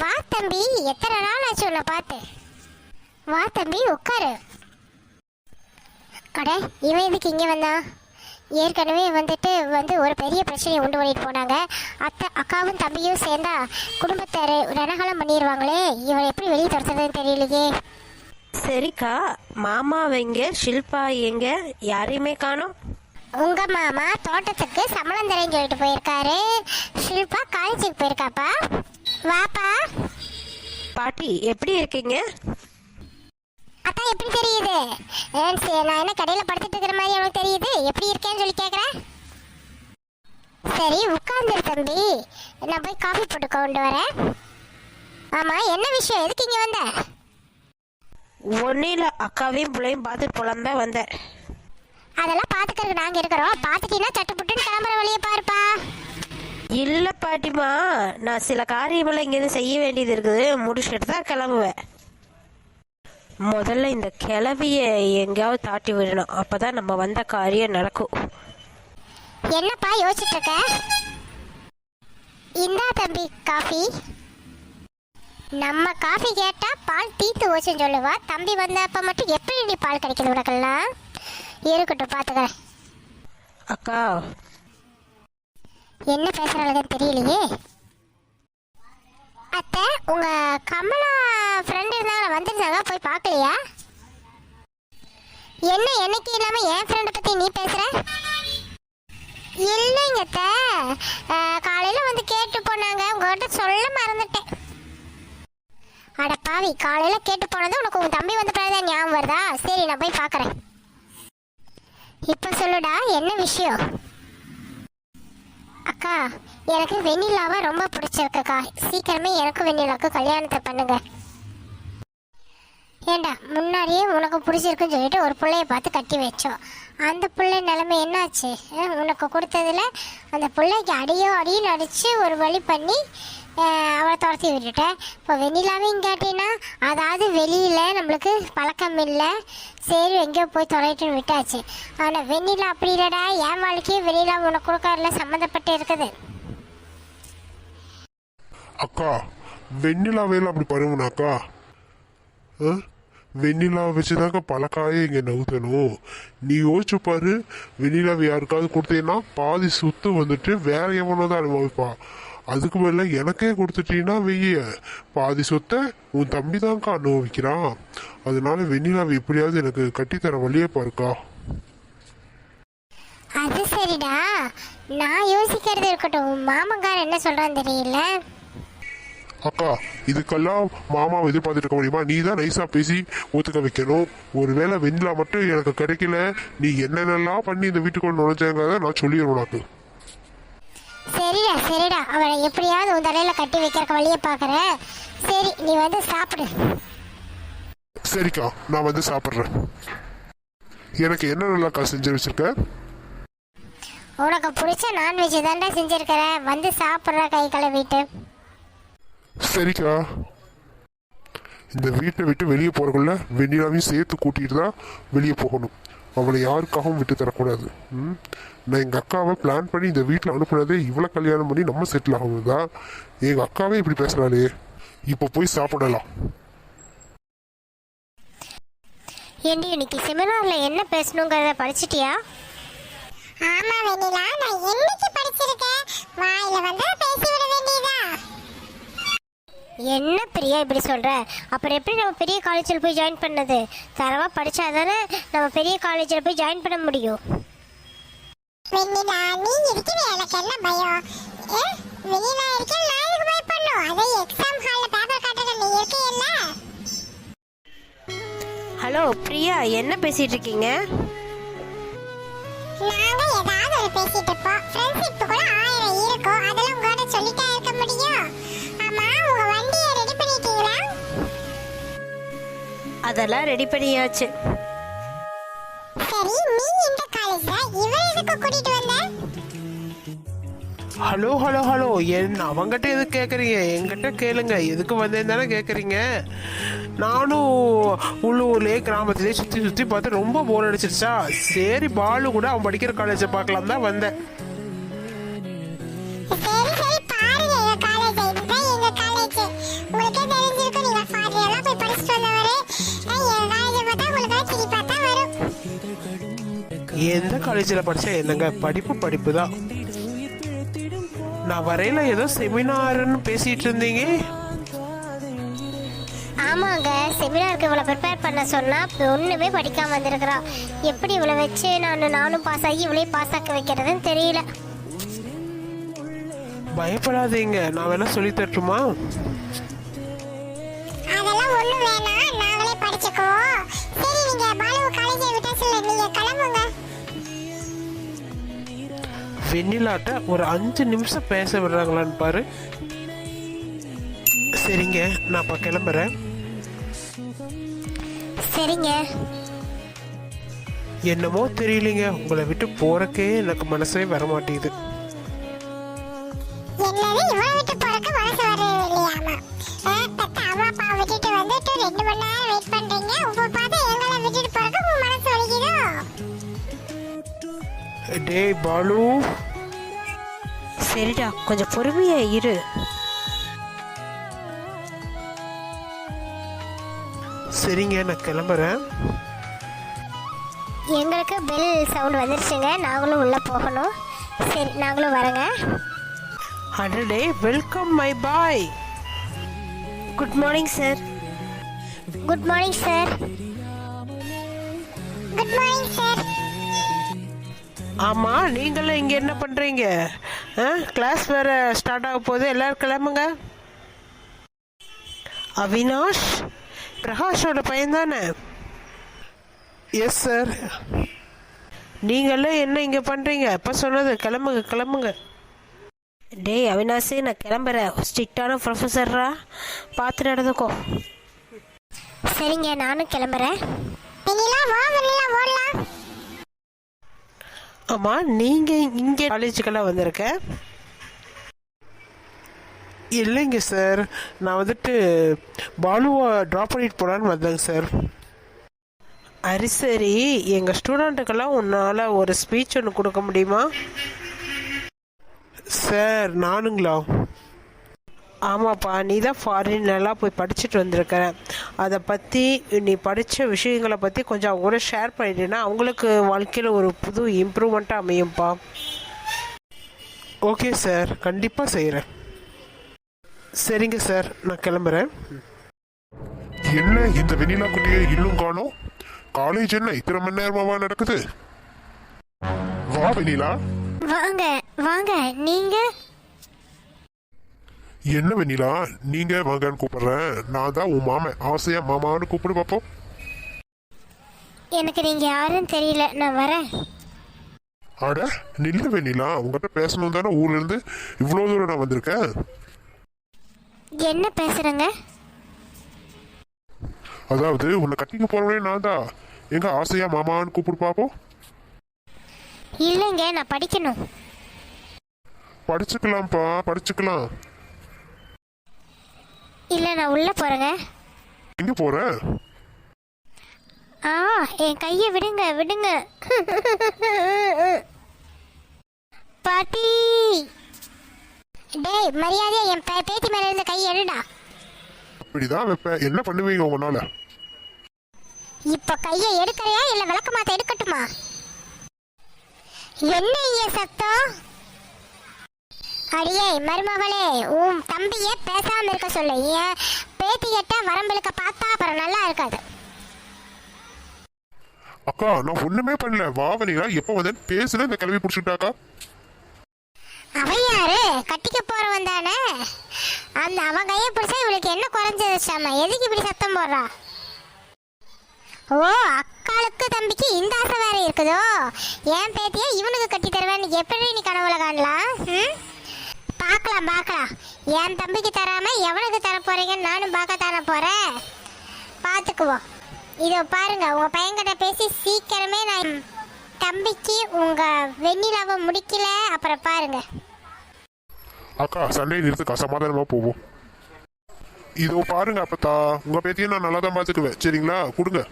வா தம்பி எத்தனை நாள் ஆச்சு உன்னை பார்த்து? வா தம்பி உட்காரு. அட இவன் எதுக்கு இங்கே வந்தான் ஏற்கனவே வந்துட்டு வந்து ஒரு பெரிய பிரச்சனையை உண்டு பண்ணிட்டு போனாங்க. அத்தை அக்காவும் தம்பியும் சேர்ந்தா குடும்பத்தார் ரணகலம் பண்ணிடுவாங்களே இவன் எப்படி வெளியே துரத்துறதுன்னு தெரியலையே. சரிக்கா மாமா எங்க ஷில்பா எங்க யாரையுமே காணோம். உங்க மாமா தோட்டத்துக்கு சம்பளம் தரேன்னு சொல்லிட்டு போயிருக்காரு. ஷில்பா காலேஜுக்கு போயிருக்காப்பா? வாப்பா. பாட்டி எப்படி இருக்கீங்க? அதான் எப்படி தெரியுது? ஏன் சரி, நான் என்ன கடையில் படுத்துட்டு இருக்கிற மாதிரி உனக்கு தெரியுது? எப்படி இருக்கேன்னு சொல்லி கேட்குறேன் சரி உட்காந்துரு தம்பி. நான் போய் காஃபி போட்டு கொண்டு வரேன். ஆமா என்ன விஷயம்? எதுக்கு இங்கே வந்த? ஒன்னில அக்காவையும் பிள்ளையும் பார்த்துட்டு போலாம் தான் வந்தேன். அதெல்லாம் பார்த்துக்கிறதுக்கு நாங்கள் இருக்கிறோம். பார்த்துட்டீங்கன்னா சட்டுப்புட்டுன்னு கிளம்புற வழியை பாருப்பா. இல்ல பாட்டிமா நான் சில காரியமெல்லாம் இங்கேருந்து செய்ய வேண்டியது இருக்குது. முடிச்சுட்டு தான் கிளம்புவேன். முதல்ல இந்த கிளவிய எங்கேயாவது தாட்டி விடணும். அப்பதான் நம்ம வந்த காரியம் நடக்கும். என்னப்பா யோசிச்சுட்டு இருக்க? இந்தா தம்பி காஃபி. நம்ம காஃபி கேட்டா பால் தீத்து ஓச்சுன்னு சொல்லுவா. தம்பி வந்தப்ப மட்டும் எப்படி நீ பால் கிடைக்குது உனக்கெல்லாம்? இருக்கட்டும் பார்த்துக்கிறேன் அக்கா என்ன பேசுறாளுங்கன்னு தெரியலையே. அத்தை உங்க கமலா ஃப்ரெண்ட் இருந்தாங்க வந்திருந்தாங்க போய் பார்க்கலையா? என்ன என்னைக்கு இல்லாம என் ஃப்ரெண்டை பத்தி நீ பேசுற? இல்லைங்க அத்தை. காலையில வந்து கேட்டு போனாங்க. உங்ககிட்ட சொல்ல மறந்துட்டேன். அட பாவி காலையில கேட்டு போனது உனக்கு உன் தம்பி வந்து பிறகுதான் ஞாபகம் வருதா? சரி நான் போய் பார்க்குறேன். இப்போ சொல்லுடா என்ன விஷயம்? அக்கா எனக்கு வெண்ணிலாவை ரொம்ப பிடிச்சிருக்குக்கா. சீக்கிரமே எனக்கும் வெண்ணிலாவுக்கு கல்யாணத்தை பண்ணுங்க. ஏண்டா முன்னாடியே உனக்கு பிடிச்சிருக்குன்னு சொல்லிட்டு ஒரு பிள்ளைய பார்த்து கட்டி வச்சோம். அந்த பிள்ளை நிலைமை என்னாச்சு? உனக்கு கொடுத்ததுல அந்த பிள்ளைக்கு அடியோ அடியும் அடித்து ஒரு வழி பண்ணி அவளை துரத்தி விட்டுட்டேன். இப்போ வெண்ணிலாவையும் கேட்டீங்கன்னா அதாவது வெளியில் நம்மளுக்கு பழக்கம் இல்லை. சரி எங்கேயோ போய் தொலைட்டுன்னு விட்டாச்சு. ஆனால் வெண்ணிலா அப்படி இல்லைடா. என் வாழ்க்கையும் வெண்ணிலா உனக்கு கொடுக்கறதுல சம்மந்தப்பட்டு இருக்குது. அக்கா வெண்ணிலாவையெல்லாம் அப்படி பண்ணுங்கனாக்கா ஆ? வெண்ணிலா வச்சுதாங்க பழக்காயே இங்கே நவுத்தணும். நீ யோசிச்சு பாரு வெண்ணிலாவை யாருக்காவது கொடுத்தீங்கன்னா பாதி சுத்து வந்துட்டு வேற எவனோ தான் அனுபவிப்பா அதுக்கு மேல எனக்கே கொடுத்துட்டீங்கன்னா வெய்ய. பாதி சொத்தை உன் தம்பி தான்க்கா அனுபவிக்கிறான். அதனால வெண்ணிலாவை எப்படியாவது எனக்கு கட்டித்தர வழியே பாருக்கா. அது சரிடா. நான் யோசிக்கிறது இருக்கட்டும். உன் மாமங்கார் என்ன சொல்றான்னு தெரியல. அக்கா இதுக்கெல்லாம் மாமாவை எதிர்பார்த்துட்டு இருக்க முடியுமா? நீ தான் நைஸா பேசி ஒத்துக்க வைக்கணும். ஒருவேளை வெண்ணிலா மட்டும் எனக்கு கிடைக்கல நீ என்னென்னலாம் பண்ணி இந்த வீட்டுக்குள்ள நுழைஞ்சாங்கிறத நான் சொல்லிடுவேன் உனக்கு. சரிடா சரிடா. அவளை எப்படியாவது உன் தலையில கட்டி வைக்கிறக்க வழியை பார்க்கறேன் சரி நீ வந்து சாப்பிடு. சரிக்கா நான் வந்து சாப்பிட்றேன். எனக்கு என்ன நல்லாக்கா செஞ்சு வச்சிருக்க உனக்கு பிடிச்ச நான்வெஜ் தான்டா செஞ்சிருக்கிறேன் வந்து சாப்பிட்ற கை கழுவிட்டு. சரிக்கா. இந்த வீட்டை விட்டு வெளியே போறக்குள்ள வெண்ணிலாவையும் சேர்த்து கூட்டிட்டு தான் வெளியே போகணும். அவளை யாருக்காகவும் விட்டு தரக்கூடாது. ம்? நான் எங்கள் அக்காவை பிளான் பண்ணி இந்த வீட்டில் அனுப்புனதே இவ்வளோ கல்யாணம் பண்ணி நம்ம செட்டில் ஆகணும் தான் எங்கள் அக்காவே இப்படி பேசுகிறாளே இப்போ போய் சாப்பிடலாம். ஏண்டி இன்னைக்கு செமினார்ல என்ன பேசணுங்கிறத படிச்சிட்டியா? ஆமா வெண்ணிலா. நான் என்னைக்கு படிச்சிருக்கேன்? வாயில வந்தா என்ன பிரியா இப்படி சொல்ற? அப்புறம் எப்படி நம்ம பெரிய காலேஜில் போய் ஜாயின் பண்ணது? தரவா படிச்சாதானே நம்ம பெரிய காலேஜில் போய் ஜாயின் பண்ண முடியும். நீ இருக்கிற எனக்கு என்ன பயம்? வெண்ணிலா இருக்க நான் எதுக்கு பயப்படணும் அதே எக்ஸாம் ஹால்ல பேப்பர் நீ ஹலோ பிரியா என்ன பேசிட்டு இருக்கீங்க? நாங்க ஏதாவது ஒரு பேசிட்டு இருப்போம். ஃப்ரெண்ட்ஷிப் அதெல்லாம் ரெடி பண்ணியாச்சு. சரி நீ இந்த காலேஜ்ல இவரை எதுக்கு கூட்டிட்டு வந்த? Hello hello hello. என் அவங்ககிட்ட எது கேட்குறீங்க என்கிட்ட கேளுங்க. எதுக்கு வந்தேன்னு தானே கேட்குறீங்க நானும் உள்ளூர்லேயே கிராமத்திலே சுற்றி சுற்றி பார்த்து ரொம்ப போர் அடிச்சிருச்சா? சரி பாலு கூட அவன் படிக்கிற காலேஜை பார்க்கலாம் தான் வந்தேன். எந்த காலேஜில் படித்தா என்னங்க? படிப்பு படிப்பு தான் நான் வரையில ஏதோ செமினார்னு பேசிட்டு இருந்தீங்க. ஆமாங்க செமினாருக்கு இவ்வளோ ப்ரிப்பேர் பண்ண சொன்னால் ஒன்றுமே படிக்காம வந்திருக்கிறா. எப்படி இவ்வளோ வச்சு நான் நானும் பாஸ் ஆகி இவளையும் பாஸ் ஆக்க வைக்கிறதுன்னு தெரியல. பயப்படாதீங்க. நான் வேணா சொல்லி தரட்டுமா? வெண்ணிலாட்ட ஒரு அஞ்சு நிமிஷம் பேச விடுறாங்களான்னு பாரு. சரிங்க நான் இப்போ கிளம்புறேன். சரிங்க. என்னமோ தெரியலைங்க. உங்களை விட்டு போறக்கே எனக்கு மனசே வர டேய் பாலு. சரிடா கொஞ்சம் பொறுமையா இரு. சரிங்க நான் கிளம்புறேன். எங்களுக்கு பெல் சவுண்ட் வந்துருச்சுங்க. நாங்களும் உள்ளே போகணும். சரி நாங்களும் வரோங்க. அடடே welcome my boy good morning sir good morning sir good morning sir ஆமா நீங்களும் இங்க என்ன பண்றீங்க? கிளாஸ் வேற ஸ்டார்ட் ஆக போகுது. எல்லாரும் கிளம்புங்க. அவினாஷ் பிரகாஷோட பையன் தானே? எஸ் சார் நீங்களும் என்ன இங்க பண்றீங்க? எப்ப சொன்னது கிளம்புங்க கிளம்புங்க. டேய் அவினாசி நான் கிளம்புறேன். ஸ்ட்ரிக்டான ப்ரொஃபஸர்ரா பார்த்து நடந்துக்கோ. சரிங்க நானும் கிளம்புறேன். வெண்ணிலா வா வெண்ணிலா ஓடலாம். ஆமா நீங்க இங்க காலேஜுக்கெல்லாம் வந்திருக்க? இல்லைங்க சார் நான் வந்துட்டு பாலுவை ட்ராப் பண்ணிட்டு போலான்னு வந்தேங்க சார் அது சரி. எங்கள் ஸ்டூடெண்ட்டுக்கெல்லாம் உன்னால் ஒரு ஸ்பீச் ஒன்று கொடுக்க முடியுமா? சார் நானுங்களா? ஆமாப்பா நீ தான் ஃபாரின் நல்லா போய் படிச்சுட்டு வந்திருக்க அதை பற்றி நீ படித்த விஷயங்களை பற்றி கொஞ்சம் அவங்க கூட ஷேர் பண்ணிட்டேன்னா அவங்களுக்கு வாழ்க்கையில் ஒரு புது இம்ப்ரூவ்மெண்ட்டாக அமையும்ப்பா. ஓகே சார் கண்டிப்பாக செய்கிறேன் சரிங்க சார் நான் கிளம்புறேன். என்ன இந்த வெண்ணிலா குட்டியை இன்னும் காணோம்? காலேஜ் என்ன இத்தனை மணி நேரமாவா நடக்குது? வா வெண்ணிலா. வாங்க வாங்க. நீங்க? என்ன வெண்ணிலா? நீங்க வாங்கன்னு கூப்பிடுறேன். நான் தான் உன் மாமன். ஆசையா மாமான்னு கூப்பிடு பாப்போம். எனக்கு நீங்க யாருன்னு தெரியல. நான் வரேன். அட நில்லு வெண்ணிலா. உங்ககிட்ட பேசணும் தானே ஊர்ல இருந்து இவ்வளோ தூரம் நான் வந்திருக்கேன். என்ன பேசுறேங்க? அதாவது உன்னை கட்டிக்க போறவனே நான் தான். எங்க ஆசையா மாமான்னு கூப்பிடு பாப்போம். இல்லைங்க நான் படிக்கணும். படிச்சுக்கலாம்ப்பா படிச்சுக்கலாம். இல்லை நான் உள்ளே போகிறேங்க எங்க போற? ஆ என் கையை விடுங்க விடுங்க. பாட்டி. டேய் மரியாதையா என் பே- பேத்தி மேல இருந்த கை எடுடா. இப்படிதான் வைப்பேன். என்ன பண்ணுவீங்க உங்களால இப்ப கையை எடுக்கறியா இல்ல விளக்கமாத்த எடுக்கட்டுமா? என்ன இங்க சத்தம்? அடியே மருமகளே உன் தம்பிய பேசாம இருக்க சொல்லு. ஏன் பேத்தி கேட்டா வரம்பலுக்க பார்த்தா அப்புறம் நல்லா இருக்காது. அக்கா நான் ஒண்ணுமே பண்ணல. வா வெண்ணிலா எப்ப வந்தேன்னு பேசுன இந்த கிளவி பிடிச்சிட்டாக்கா அவன் யாரு? கட்டிக்க போறவன் தானே? அந்த அவன் கையை பிடிச்சா இவளுக்கு என்ன குறைஞ்சது சாமா எதுக்கு இப்படி சத்தம் போடுறா? ஓ அக்காளுக்கு தம்பிக்கு இந்த ஆசை வேற இருக்குதோ? என் பேத்திய இவனுக்கு கட்டி தருவேன் எப்படி நீ கனவுல காணலாம்? பார்க்கலாம் பார்க்கலாம். என் தம்பிக்கு தராம எவனுக்கு தர போறீங்கன்னு நானும் பார்க்க தானே போறேன். பார்த்துக்குவோம். இதோ பாருங்க உங்க பையன்கிட்ட பேசி சீக்கிரமே நான் தம்பிக்கு உங்க வெண்ணிலாவை முடிக்கல. அப்புறம் பாருங்க. அக்கா சண்டை நிறுத்துக்கா சமாதானமா போவோம். இதோ பாருங்க அப்பத்தா உங்க பேத்தியும் நான் நல்லா தான் பாத்துக்குவேன் சரிங்களா? கொடுங்க.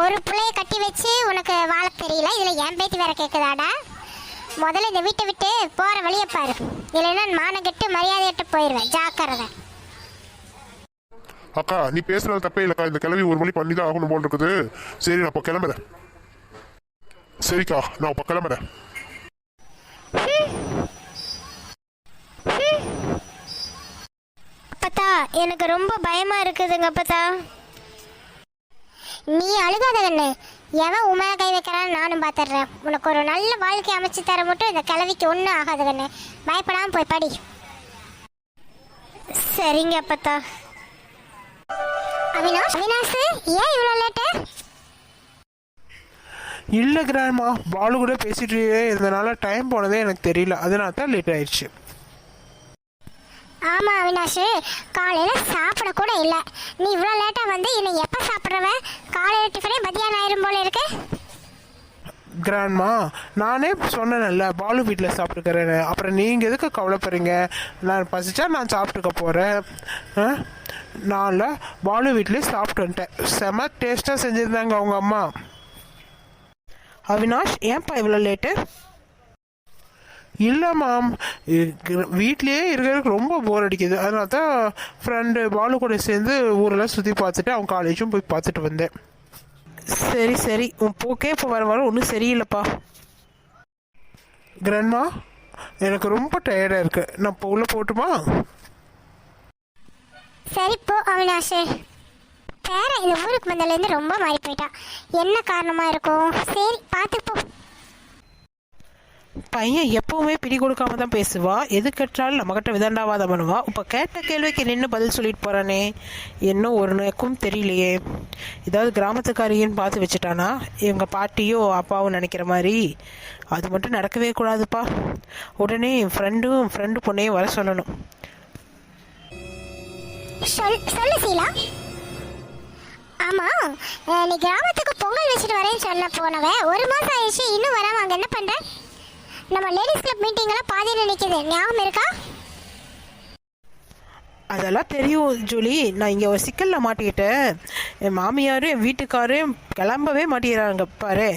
ஒரு பிள்ளைய கட்டி வச்சு உனக்கு வாழ தெரியல? இதுல என் பேத்தி வேற கேக்குதாடா? முதல்ல இந்த வீட்டை விட்டு போற வழியை பாரு. இல்லைன்னா மானம் கெட்டு மரியாதையிட்டு போயிடுவேன் ஜாக்கிரதை. அக்கா நீ பேசுறது தப்பே இல்லக்கா. இந்த கிளவி ஒரு மணி பண்ணி தான் ஆகணும் போல் இருக்குது. சரி நான் அப்போ கிளம்புறேன். சரிக்கா நான் இப்போ கிளம்புறேன். அப்பத்தா எனக்கு ரொம்ப பயமா இருக்குதுங்க அப்பத்தா. நீ அழுகாத கண்ணு. எவன் உமையா கை வைக்கிறான்னு நானும் பார்த்துடுறேன் உனக்கு ஒரு நல்ல வாழ்க்கை அமைச்சு தர மட்டும் இந்த கிழவிக்கு ஒன்றும் ஆகாது கண்ணு. பயப்படாம போய் படி. சரிங்க அப்பத்தா. அவினாஷ் அவினாஷ் ஏன் இவ்வளோ லேட்டு இல்லை கிராண்ட்மா பாலு கூட பேசிட்டு இருந்தனால டைம் போனதே எனக்கு தெரியல. அதனால தான் லேட் ஆயிடுச்சு. ஆமா அவினாஷ் காலையில சாப்பிட கூட இல்ல. நீ இவ்வளவு லேட்டா வந்து இன்னும் எப்ப சாப்பிடுறவ காலையில் டிஃபனே மதியானம் ஆயிரும் போல இருக்கு. கிராண்ட்மா நானே சொன்னேன்ல பாலு வீட்டில் சாப்பிட்டுக்கிறேன்னு. அப்புறம் நீங்கள் எதுக்கு கவலைப்படுறீங்க? நான் பசிச்சா நான் சாப்பிட்டுக்க போகிறேன் நான் பாலு வீட்டிலே சாப்பிட்டு வந்துட்டேன். செம டேஸ்ட்டாக செஞ்சுருந்தாங்க அவங்க அம்மா. அவினாஷ் ஏன்ப்பா இவ்வளோ லேட்டு இல்லை மேம் வீட்லேயே இருக்கிறதுக்கு ரொம்ப போர் அடிக்குது. அதனால தான் ஃப்ரெண்டு பாலு கூட சேர்ந்து ஊரெல்லாம் சுற்றி பார்த்துட்டு அவன் காலேஜும் போய் பார்த்துட்டு வந்தேன். சரி சரி. உன் போக்கே இப்போ வர வர ஒன்றும் சரியில்லைப்பா. கிராண்ட்மா எனக்கு ரொம்ப டயர்டாக இருக்கு. நான் இப்போ உள்ள போட்டுமா? சரி போ அவினாஷ். பேர இந்த ஊருக்கு வந்ததுலேருந்து ரொம்ப மாறி போயிட்டான் என்ன காரணமா இருக்கும்? சரி பார்த்து போ. பையன் எப்பவுமே பிடி கொடுக்காம தான் பேசுவா. எது கேட்டாலும் நம்மகிட்ட விதண்டாவாதம் பண்ணுவா. இப்போ கேட்ட கேள்விக்கு நின்று பதில் சொல்லிட்டு போறானே. என்ன ஒரு நோக்கும் தெரியலையே. ஏதாவது கிராமத்துக்காரின்னு பார்த்து வச்சுட்டானா? எங்கள் பாட்டியோ அப்பாவும் நினைக்கிற மாதிரி. அது மட்டும் நடக்கவே கூடாதுப்பா. உடனே என் ஃப்ரெண்டும் ஃப்ரெண்டு பொண்ணையும் வர சொல்லணும். சொல்லு சீலா. ஆமா நீ கிராமத்துக்கு பொங்கல் வச்சுட்டு வரேன்னு சொன்ன போனவன் ஒரு மாசம் ஆயிடுச்சு இன்னும் வராம அங்க என்ன பண்ற? நம்ம லேடிஸ் கிளப் மீட்டிங் எல்லாம் பாதியில நிக்குது. ஞாபகம் இருக்கா? அதெல்லாம் தெரியும் ஜூலி. நான் இங்கே ஒரு சிக்கலில் மாட்டிக்கிட்டேன். என் மாமியாரும் என் வீட்டுக்காரும் கிளம்பவே மாட்டேங்கிறாங்க. பாரு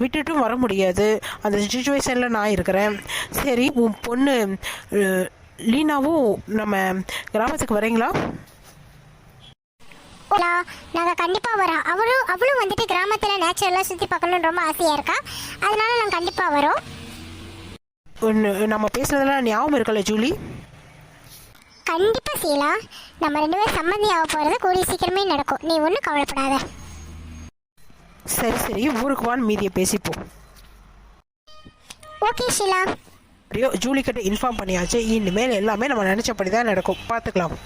விட்டுட்டும் வர முடியாது. அந்த சுச்சுவேஷனில் நான் இருக்கிறேன். சரி உன் பொண்ணு லீனாவும் நம்ம கிராமத்துக்கு வரீங்களா? ஓலா நாங்க கண்டிப்பா வரோம். அவளும் அவளும் வந்துட்டு கிராமத்துல நேச்சுரலா சுத்தி பார்க்கணும்னு ரொம்ப ஆசையா இருக்கா? அதனால நாங்க கண்டிப்பா வரோம். நம்ம பேசுனதெல்லாம் ஞாபகம் இருக்கல ஜூலி? கண்டிப்பா சீலா. நம்ம ரெண்டு பேரும் சம்மந்தி ஆக போறது கூடிய சீக்கிரமே நடக்கும். நீ ஒன்றும் கவலைப்படாத. சரி சரி. ஊருக்கு வான்னு மீதியை பேசிப்போம். ஓகே ஷீலா ஜூலி கிட்ட இன்ஃபார்ம் பண்ணியாச்சு. இனிமேல் எல்லாமே நம்ம நினச்சபடி தான் நடக்கும். பார்த்துக்கலாம்.